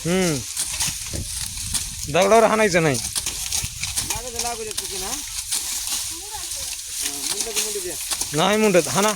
हम्म दगडावर हाणायचं नाही लागायचं लागू दे चुकीनं हा मुंडं की मुंडं द्या नाही म्हणत हाना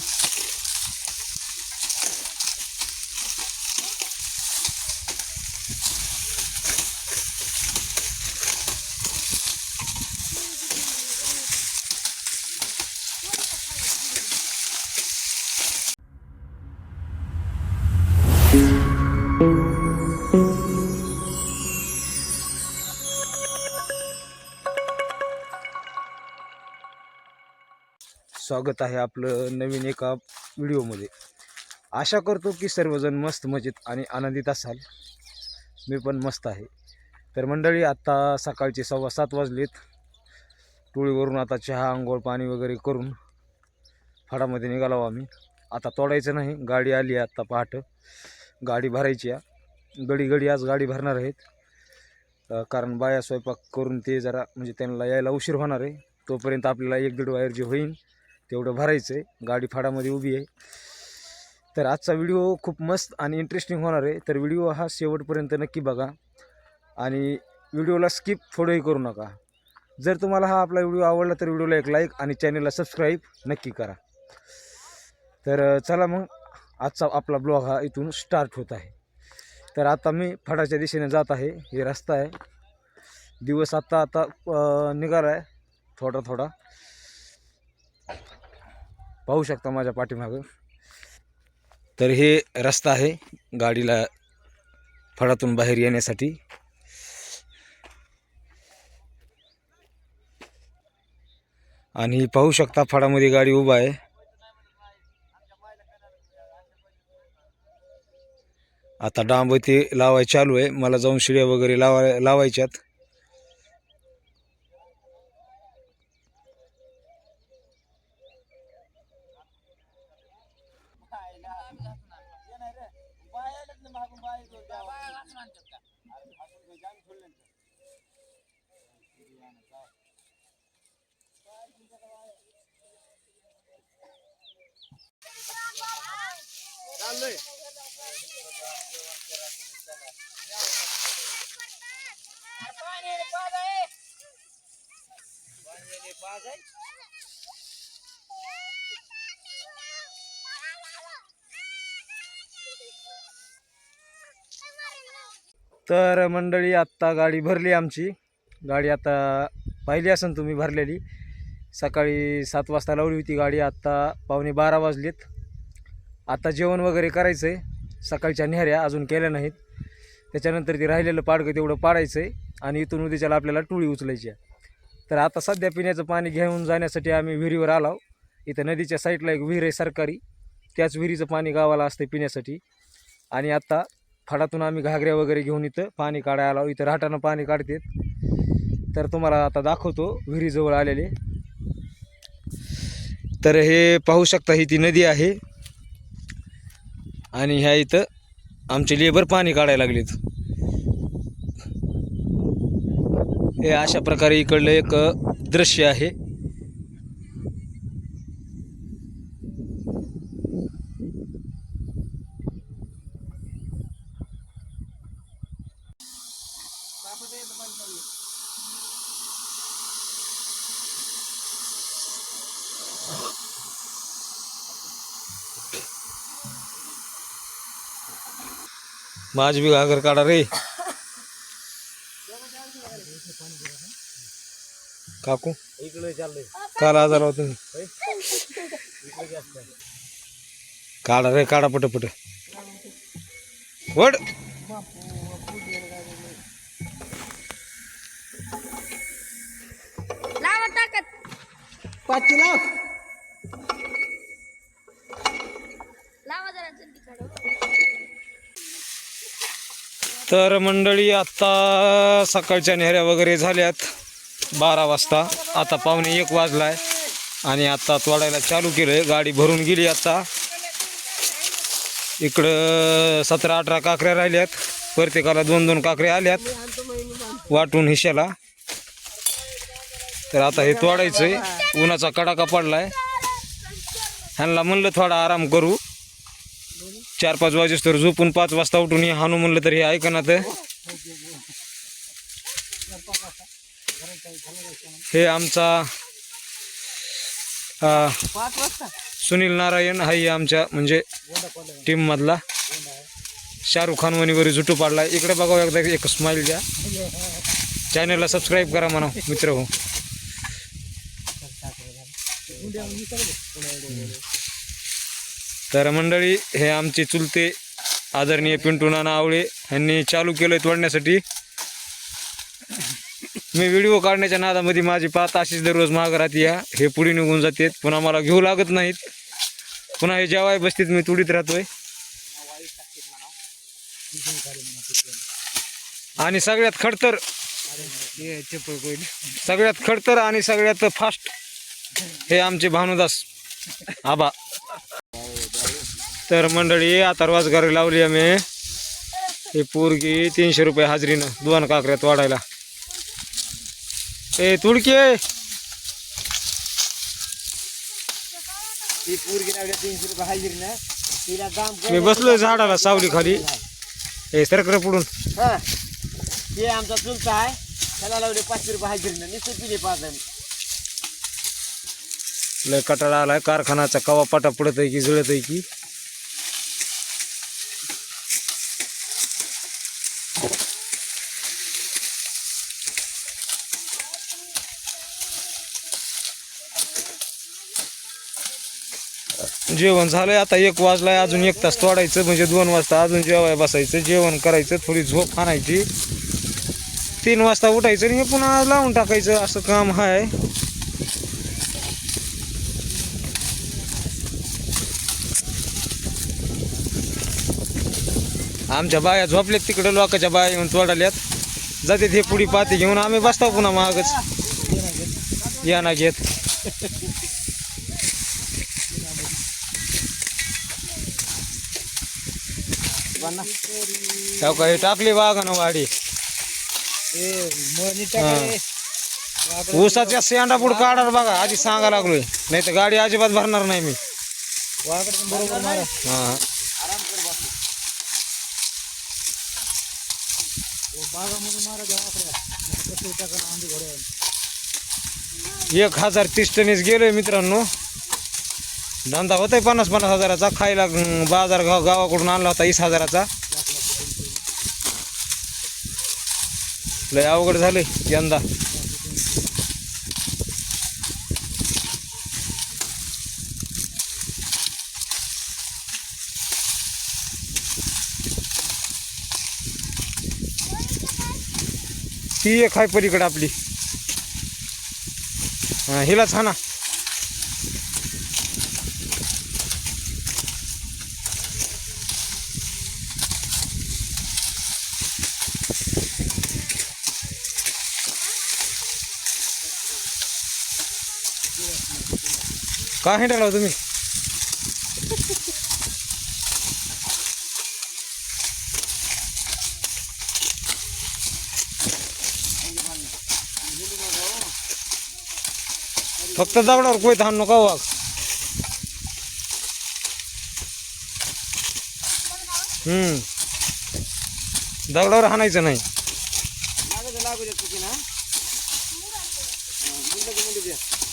स्वागत आहे आपलं नवीन एका व्हिडिओमध्ये. आशा करतो की सर्वजण मस्त मजेत आणि आनंदित असाल. मी पण मस्त आहे. तर मंडळी आत्ता सकाळचे सव्वा सात वाजलेत. टोळीवरून आता चहा आंघोळ पाणी वगैरे करून फाडामध्ये निघालो आम्ही. आता तोडायचं नाही गाडी आली आहे आत्ता पहाटं. गाडी भरायची आहे. गडी गडी आज गाडी भरणार आहेत. कारण बाया स्वयंपाक करून ते जरा म्हणजे त्यांना यायला उशीर होणार आहे. तोपर्यंत आपल्याला एक दीड वायर जे होईल तेवढं भरायचं आहे गाडी फाडामध्ये उभी आहे. तर आजचा व्हिडिओ खूप मस्त आणि इंटरेस्टिंग होणार आहे. तर व्हिडिओ हा शेवटपर्यंत नक्की बघा. आणि व्हिडिओला स्किप थोडंही करू नका. जर तुम्हाला हा आपला व्हिडिओ आवडला तर व्हिडिओला एक लाईक आणि चॅनलला सबस्क्राईब नक्की करा. तर चला मग आजचा आपला ब्लॉग हा इथून स्टार्ट होत आहे. तर आता मी फडाच्या दिशेने जात आहे. हे रस्ता आहे. दिवस आत्ता आता निघाला आहे थोडा थोडा. पाहू शकता माझ्या पाठीमागं. तर हे रस्ता आहे गाडीला फळातून बाहेर येण्यासाठी. आणि पाहू शकता फळामध्ये गाडी उभा आहे. आता डांब ते लावाय चालू आहे. मला जाऊन शिड्या वगैरे लावाय लावायच्यात. तर मंडळी आत्ता गाडी भरली आमची. गाडी आता पाहिली असेल तुम्ही भरलेली. सकाळी सात वाजता लावली होती गाडी आत्ता पावणे बारा वाजलेत. आता जेवण वगैरे करायचं आहे सकाळच्या न्याऱ्या अजून केल्या नाहीत. त्याच्यानंतर ते राहिलेलं पाडकं तेवढं पाडायचं आहे आणि इथून उद्याच्याला आपल्याला टुळी उचलायची आहे. तर आता सध्या पिण्याचं पाणी घेऊन जाण्यासाठी आम्ही विहिरीवर आलो इथं नदीच्या साईडला एक विहीर आहे सरकारी. त्याच विहिरीचं पाणी गावाला असते पिण्यासाठी. आणि आत्ता फडातून आम्ही घागऱ्या वगैरे घेऊन इथं पाणी काढायला आलो इथं राहटानं पाणी काढतात. तर तुम्हाला आता दाखवतो विहिरीजवळ आलेले. तर हे पाहू शकता ही ती नदी आहे. आणि ह्या इथं आमचे लेबर पाणी काढायला लागलेत. हे अशा प्रकारे इकडलं एक दृश्य आहे. माझ बी घागर काढा रे. काकू? इकडे चाललोय. काल आजार होता तुम्ही काढा रे काढा पट पट वड. लावा पाचशे लाव. लावा जरा जल्दी काढा. तर मंडळी आत्ता सकाळच्या नेहऱ्या वगैरे झाल्यात. बारा वाजता. आता पावणे एक वाजलाय. आणि आत्ता तोडायला चालू केलं गाडी भरून गेली आत्ता इकडं सतरा अठरा काकऱ्या राहिल्यात. प्रत्येकाला दोन दोन काकऱ्या आल्यात. वाटून हिशाला तर आता हे तोडायचंय. उन्हाचा कडाका पडलाय. ह्यांना म्हणलं थोडा आराम करू. चार पाच वाजेस तर झोपून पाच वाजता उठून हे हानू म्हणलं तर हे ऐकणार तर हे आमचा सुनील नारायण हाही आमच्या म्हणजे टीम मधला. शाहरुख खान वनीवर झुटू पाडला. इकडे बघा एकदा एक स्माइल द्या. चॅनलला सबस्क्राईब करा म्हणा मित्र हो. तर मंडळी हे आमचे चुलते आदरणीय पिंटू नाना आवळे यांनी चालू केलं तोडण्यासाठी. मी व्हिडिओ काढण्याच्या नादामध्ये माझी पात अशीच दररोज महाग राहते या. हे पुढे निघून जातात पुन्हा मला घेऊ लागत नाहीत. पुन्हा हे जेवाय बसतीत मी तुडीत राहतोय. आणि सगळ्यात खडतर सगळ्यात खडतर आणि सगळ्यात फास्ट हे आमचे भानुदास आबा. तर मंडळी आता रोजगारी लावली आम्ही. हे पोरगी तीनशे रुपये हाजरीनं दोन काकऱ्यात वाढायला. ए तुडके! मी बसलोय झाडाला सावली खाली. ए सरकर पुढून. हा. आमचा चुलता आहे. त्याला लावले पाचशे रुपये हाजीर ना नुसते पिले पाच लय कटाळा आलाय. कारखानाचा कवा पाटा पडत आहे की जळत आहे की? जेवण झालंय. आता एक वाजलाय अजून एक तास तोडायचं म्हणजे दोन वाजता अजून जेवाय बसायचं. जेवण करायचं थोडी झोप आणायची. तीन वाजता उठायचं आणि हे पुन्हा लावून टाकायचं असं काम आहे आमच्या बाया झोपल्यात तिकडे लोकांच्या बाया येऊन तोडाल्यात. जाते हे पुढी पाती घेऊन आम्ही बसतो पुन्हा मागच. या ना घेत. तेव्हा काही टाकली बागानं वाडी. ऊसाच्या शेंडा पुढे काढा बघा आधी सांगा लागलोय. नाही तर गाडी अजिबात भरणार नाही मी. बरोबर हा. एक हजार तीस टनीस गेलोय मित्रांनो. धंदा होतोय पन्नास पन्नास हजाराचा. खायला बाजार गाव गावाकडून आणला होता वीस हजाराचा. लय अवघड झाले यंदा. ती एक आहे पलीकडे आपली. हा, छाना का हिंडाला तुम्ही? फक्त दगडावर कोय थांब नका वाघ हम्म. दगडावर हाणायचं नाही.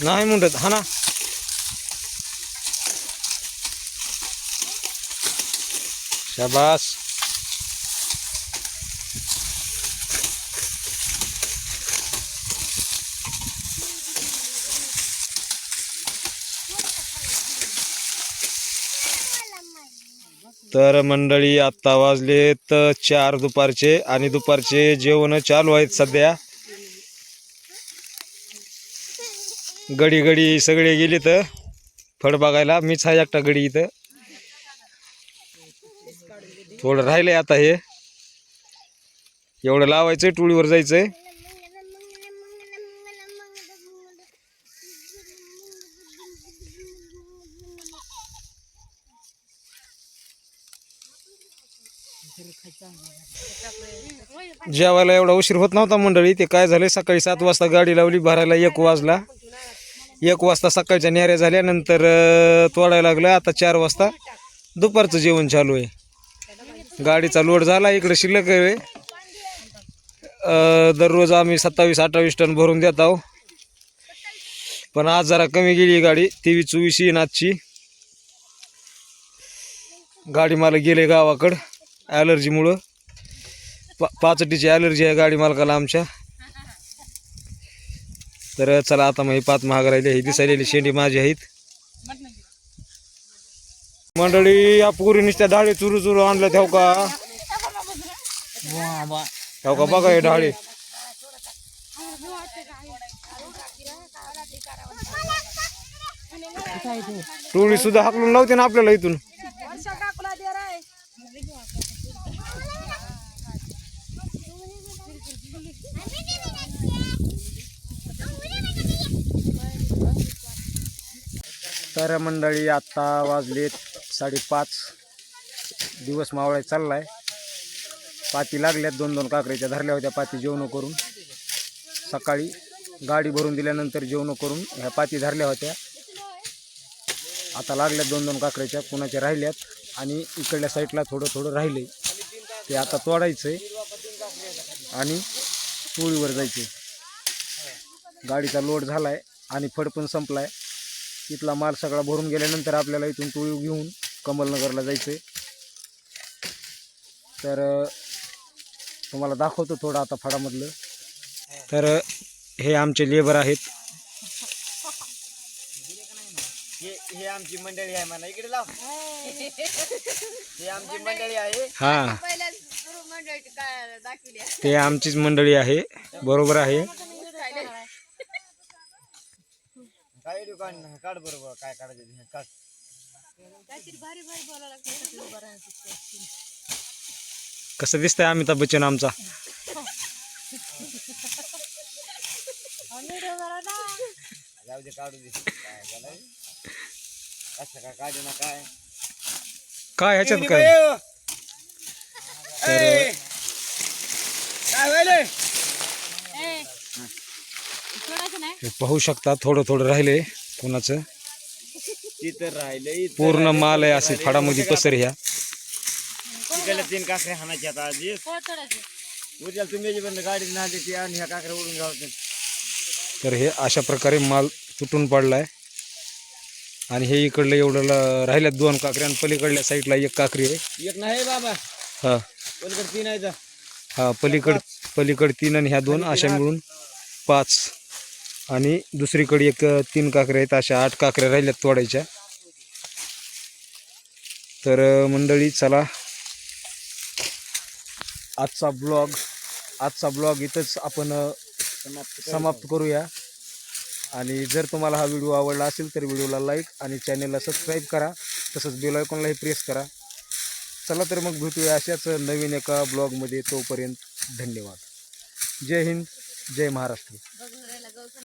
नाही म्हणत हाना शाबास तर मंडळी आत्ता वाजलेत चार दुपारचे आणि दुपारचे जेवण चालू आहेत सध्या. गडी गडी सगळे गेले तर फळ बघायला. मीच आहे एकटा गडी इथं. थोडं राहिलंय आता हे. एवढं लावायचंय टोळीवर जायचंय. जेवायला एवढा उशीर होत नव्हता मंडळी. ते काय झाले सकाळी सात वाजता गाडी लावली भरायला एक वाजला. एक वाजता सकाळच्या न्याऱ्या झाल्यानंतर तोडायला लागलं. आता चार वाजता दुपारचं जेवण चालू आहे. गाडीचा लोड झाला इकडे शिल्लक आहे दररोज आम्ही सत्तावीस अठ्ठावीस टन भरून देत आहो. पण आज जरा कमी गेली गाडी तेवीस चोवीस येईन आजची. गाडी मला गेले गावाकडं ॲलर्जीमुळं पा पाचटीची ॲलर्जी आहे गाडी मालकाला आमच्या. तर चला आता मग पाच महाग राहिले ही दिसायलेली शेंडी माझी आहेत. मंडळी या पुरी नुसत्या डाळी चुरू चुरू आणल्या ठेव हो का? ठेव का? बघा हे डाळी. टोळी सुद्धा हाकलून लावते ना आपल्याला इथून. तर मंडळी आत्ता वाजलेत साडेपाच दिवस मावळाय चाललाय. पाती लागल्यात दोन दोन काकरीच्या धरल्या होत्या पाती जेवण करून. सकाळी गाडी भरून दिल्यानंतर जेवण करून ह्या पाती धरल्या होत्या. आता लागल्यात दोन दोन काकऱ्याच्या कुणाच्या राहिल्यात आणि इकडल्या साईडला थोडं थोडं राहिले. ते आता तोडायचंय आणि टोळीवर जायचे गाडीचा लोड झालाय आणि फड पण संपलाय. इथला माल सगळा भरून गेल्यानंतर आपल्याला इथून टोळी घेऊन कमलनगरला जायचंय. तर तुम्हाला दाखवतो थोडं आता फडामधलं तर हे आमचे लेबर आहेत. हे हे आमची मंडळी आहे म्हणा. इकडे लाव. हे आमची मंडळी. आहे. हां. ते आमचीच मंडळी आहे. बरोबर आहे. काय दुकान काढ बरोबर काय काढायचं कसं दिसतंय अमिताभ बच्चन आमचा? जाऊ दे काढू दे. काय झालं कसं काय काढू ना काय? काय ह्याच्यात काय? हो. ए, हे पाहू शकता थोडं थोडं राहिले कोणाचं. तिथं राहिलं इथं पूर्ण माल आहे असे. फडामध्ये पसर ह्या. तीन काकरे हाणायचे आता उद्या तुम्ही गाडी ना ती आणि ह्या काकऱ्या उडून तर हे अशा प्रकारे माल तुटून पडलाय. आणि हे इकडलं एवढं राहिल्यात दोन काकऱ्या आणि पलीकडल्या साईडला एक काकरी आहे. एक नाही बाबा. हा. पलीकडे तीन आहे. हा पलीकड पलीकड तीन आणि ह्या दोन अशा मिळून पाच. आणि दुसरीकडे एक तीन काकऱ्या आहेत अशा आठ काकऱ्या राहिल्यात तोडायच्या. तर मंडळी चला. आजचा ब्लॉग आजचा ब्लॉग इथंच आपण समाप्त करूया. आणि जर तुम्हाला हा व्हिडिओ आवडला असेल तर व्हिडिओला लाईक आणि चॅनेलला सबस्क्राईब करा. तसंच बेलायकॉनलाही प्रेस करा. चला तर मग भेटूया अशाच नवीन एका ब्लॉगमध्ये. तोपर्यंत धन्यवाद. जय हिंद जय महाराष्ट्र.